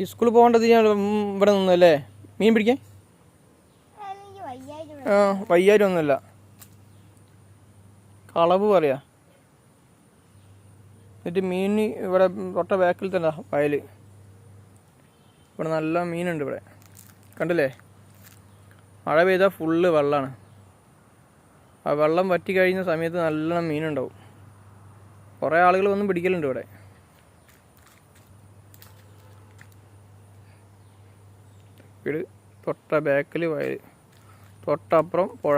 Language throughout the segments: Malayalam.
ഈ സ്കൂളിൽ പോകേണ്ടത് ഞാൻ ഇവിടെ നിന്നല്ലേ? മീൻ പിടിക്കാൻ? ആ വയ്യാരും ഒന്നുമില്ല. കളവ് പറയാ. എന്നിട്ട് മീൻ ഇവിടെ തൊട്ട ബാക്കിൽ തന്നെ വയൽ. ഇവിടെ നല്ല മീനുണ്ട് ഇവിടെ. കണ്ടില്ലേ? മഴ പെയ്താൽ ഫുള്ള് വെള്ളമാണ് ആ വെള്ളം വറ്റി കഴിഞ്ഞ സമയത്ത് നല്ല മീനുണ്ടാവും. കുറേ ആളുകൾ വന്ന് പിടിക്കലുണ്ട് ഇവിടെ. വീട് തൊട്ട ബാക്കിൽ വയൽ തൊട്ടപ്പുറം പുഴ.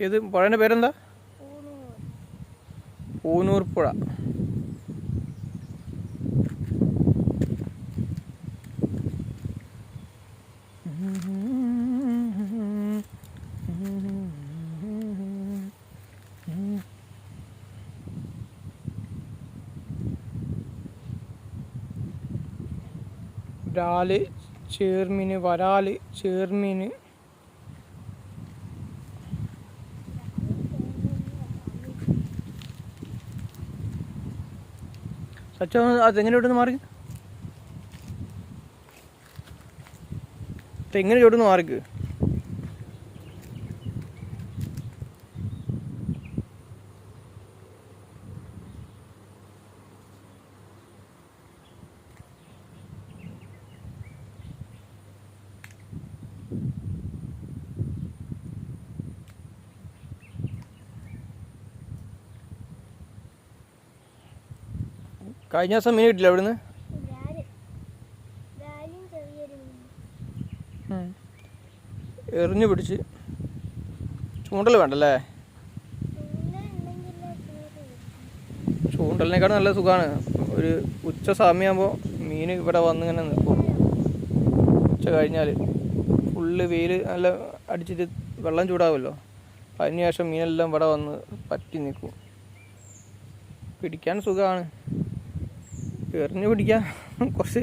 ഇത് പുഴേന്റെ പേരെന്താ? പൂനൂർ പുഴ. ഡാൽ ചേർമിന് വരാൽ ചേർമിന് സച്ചോ അതെങ്ങനെ ഇവിടുന്ന് മാറി? തെങ്ങിന് ചോട്ടുന്ന് മാറിക്ക് കഴിഞ്ഞ ദിവസം മീൻ കിട്ടില്ല അവിടുന്ന്? എറിഞ്ഞു പിടിച്ച്. ചൂണ്ടൽ വേണ്ടല്ലേ? ചൂണ്ടലിനേക്കാൾ നല്ല സുഖമാണ് ഒരു ഉച്ച സമയമാകുമ്പോൾ മീൻ ഇവിടെ വന്ന് ഇങ്ങനെ നിൽക്കും. ഉച്ച കഴിഞ്ഞാൽ ഫുള്ള് വെയിൽ നല്ല അടിച്ചിട്ട് വെള്ളം ചൂടാവുമല്ലോ. അതിന് ശേഷം മീനെല്ലാം ഇവിടെ വന്ന് പറ്റി നിൽക്കും. പിടിക്കാൻ സുഖമാണ് എറിഞ്ഞ് പിടിക്കാൻ കുറച്ച്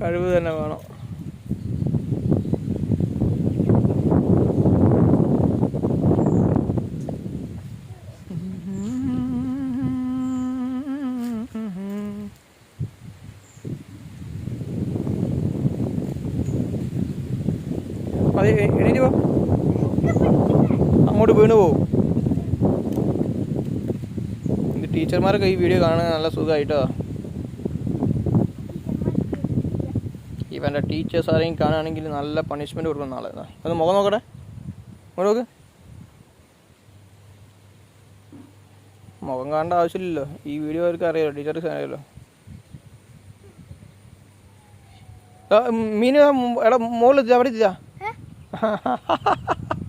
കഴിവ് തന്നെ വേണം. അതെ എണീറ്റ് പോ. അങ്ങോട്ട് വീണ് ഇത് ടീച്ചർമാരൊക്കെ ഈ വീഡിയോ കാണാൻ നല്ല സുഖമായിട്ടോ ഇവന്റെ ടീച്ചേഴ്സ് ആരെയും കാണുകയാണെങ്കിൽ നല്ല പണിഷ്മെന്റ് കൊടുക്കുന്ന ആളാണ് അത് മുഖം നോക്കട്ടെ. നോക്ക്. മുഖം കാണേണ്ട ആവശ്യമില്ലല്ലോ. ഈ വീഡിയോ അവർക്ക് അറിയാലോ ടീച്ചർക്ക് അറിയാലോ. മീന് എടാ മോളിൽ അവിടെ എത്തിച്ചാ?